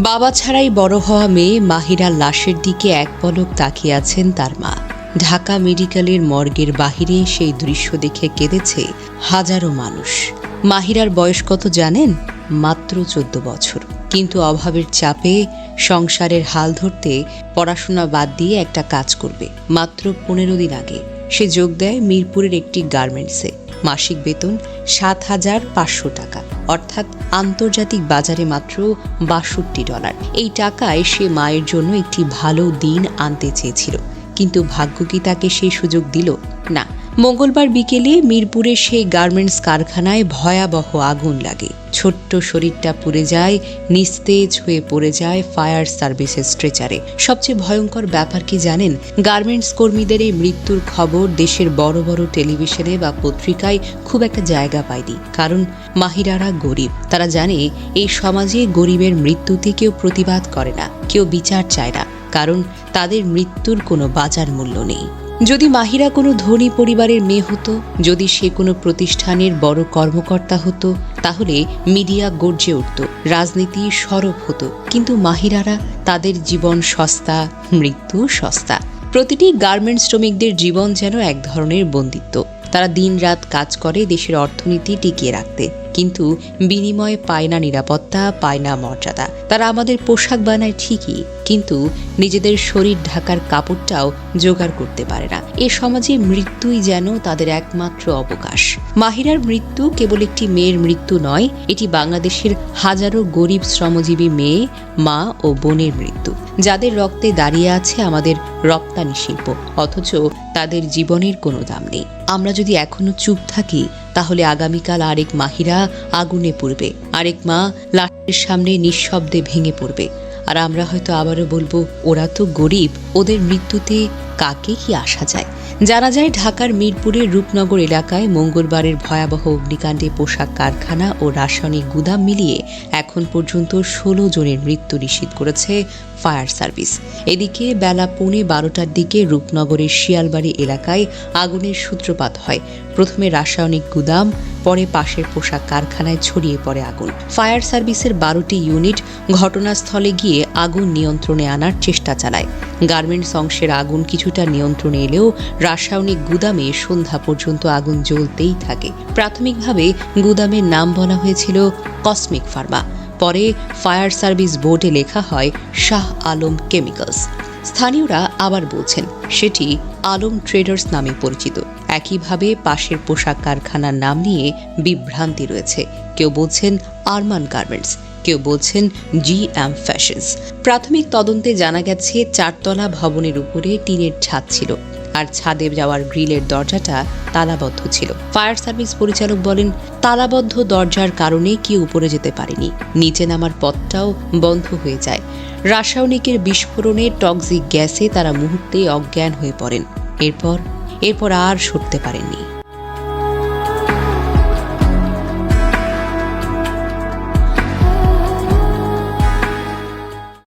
বাবা ছাড়াই বড় হওয়া মেয়ে মাহিরার লাশের দিকে এক পলক তাকিয়ে আছেন তার মা। ঢাকা মেডিকেলের মর্গের বাহিরে সেই দৃশ্য দেখে কেঁদেছে হাজারো মানুষ। মাহিরার বয়স কত জানেন? মাত্র চোদ্দ বছর। কিন্তু অভাবের চাপে সংসারের হাল ধরতে পড়াশোনা বাদ দিয়ে একটা কাজ করবে। মাত্র পনেরো দিন আগে সে যোগ দেয় মিরপুরের একটি গার্মেন্টসে। মাসিক বেতন সাত হাজার পাঁচশো টাকা। অর্থাৎ আন্তর্জাতিক বাজারে মাত্র বাষট্টি ডলার। এই টাকায় সে মায়ের জন্য একটি ভালো দিন আনতে চেয়েছিল। কিন্তু ভাগ্য কি তাকে সেই সুযোগ দিল? না। মঙ্গলবার বিকেলে মিরপুরের সেই গার্মেন্টস কারখানায় ভয়াবহ আগুন লাগে। ছোট্ট শরীরটা পুড়ে যায়, নিস্তেজ হয়ে পড়ে যায় ফায়ার সার্ভিসের স্ট্রেচারে। সবচেয়ে ভয়ঙ্কর ব্যাপার কি জানেন? গার্মেন্টস কর্মীদের এই মৃত্যুর খবর দেশের বড় বড় টেলিভিশনে বা পত্রিকায় খুব একটা জায়গা পায়নি। কারণ মাহিরারা গরিব। তারা জানে এই সমাজে গরিবের মৃত্যুতে কেউ প্রতিবাদ করে না, কেউ বিচার চায় না। কারণ তাদের মৃত্যুর কোনো বাজার মূল্য নেই। যদি মাহিরা কোনো ধনী পরিবারের মেয়ে হতো, যদি সে কোনো প্রতিষ্ঠানের বড় কর্মকর্তা হতো, তাহলে মিডিয়া গর্জে উঠত, রাজনীতি সরব হতো। কিন্তু মাহিরারা তাদের জীবন সস্তা, মৃত্যু সস্তা। প্রতিটি গার্মেন্টস শ্রমিকদের জীবন যেন এক ধরনের বন্দিত্ব। তারা দিনরাত কাজ করে, দেশের অর্থনীতি টিকিয়ে রাখতে। কিন্তু বিনিময়ে পায় না নিরাপত্তা, পায় না মর্যাদা। তারা আমাদের পোশাক বানায় ঠিকই, কিন্তু নিজেদের শরীর ঢাকার কাপড়টাও জোগাড় করতে পারে না। এ সমাজে মৃত্যুই যেন তাদের একমাত্র অবকাশ। মাহিরার মৃত্যু কেবল একটি মেয়ের মৃত্যু নয়, এটি বাংলাদেশের হাজারো গরিব শ্রমজীবী মেয়ে, মা ও বোনের মৃত্যু। যাদের রক্তে দাঁড়িয়ে আছে আমাদের রপ্তানি শিল্প, অথচ তাদের জীবনের কোনো দাম নেই। আমরা যদি এখনও চুপ থাকি তাহলে আগামীকাল আরেক মাহিরা আগুনে পড়বে। আরেক মা লাশের সামনে নিঃশব্দে ভেঙে পড়বে। আর আমরা হয়তো আবারও বলব, ওরা তো গরিব, ওদের মৃত্যুতে কাকে কি আসা যায়? জানা যায় ঢাকার মিরপুরের রূপনগর এলাকায় মঙ্গলবারের ভয়াবহ অগ্নিকাণ্ডে পোশাক কারখানা ও রাসায়নিক গুদাম মিলিয়ে এখন পর্যন্ত ষোলো জনের মৃত্যু নিশ্চিত করেছে ফায়ার সার্ভিস। এদিকে বেলা পৌনে বারোটার দিকে রূপনগরের শিয়ালবাড়ি এলাকায় আগুনের সূত্রপাত হয়। প্রথমে রাসায়নিক গুদাম, পরে পাশের পোশাক কারখানায় ছড়িয়ে পড়ে আগুন। ফায়ার সার্ভিসের বারোটি ইউনিট ঘটনাস্থলে গিয়ে আগুন নিয়ন্ত্রণে আনার চেষ্টা চালায়। গার্মেন্টস অংশের আগুন কিছুটা নিয়ন্ত্রণে এলেও রাসায়নিক গুদামে সন্ধ্যা পর্যন্ত আগুন জ্বলতেই থাকে। প্রাথমিকভাবে গুদামের নাম বলা হয়েছিল কসমিক ফার্মা। পরে ফায়ার সার্ভিস বোর্ডে লেখা হয় শাহ আলম কেমিক্যালস। স্থানীয়রা আবার বলছেন, সেটি আলম ট্রেডার্স নামে পরিচিত। একইভাবে পাশের পোশাক কারখানার নাম নিয়ে বিভ্রান্তি রয়েছে। কেউ বলছেন আরমান গার্মেন্টস, কেউ বলছেন জি এম ফ্যাশনস। প্রাথমিক তদন্তে জানা গেছে, চারতলা ভবনের উপরে টিনের ছাদ ছিল। আর ছাদে যাওয়ার গ্রিলের দরজাটা তালাবদ্ধ ছিল। ফায়ার সার্ভিস পরিচালক বলেন, তালাবদ্ধ দরজার কারণে কেউ উপরে যেতে পারেনি। নিচে নামার পথটাও বন্ধ হয়ে যায়। রাসায়নিকের বিস্ফোরণে টক্সিক গ্যাসে তারা মুহূর্তে অজ্ঞান হয়ে পড়েন। এরপর এরপর আর সরতে পারেননি।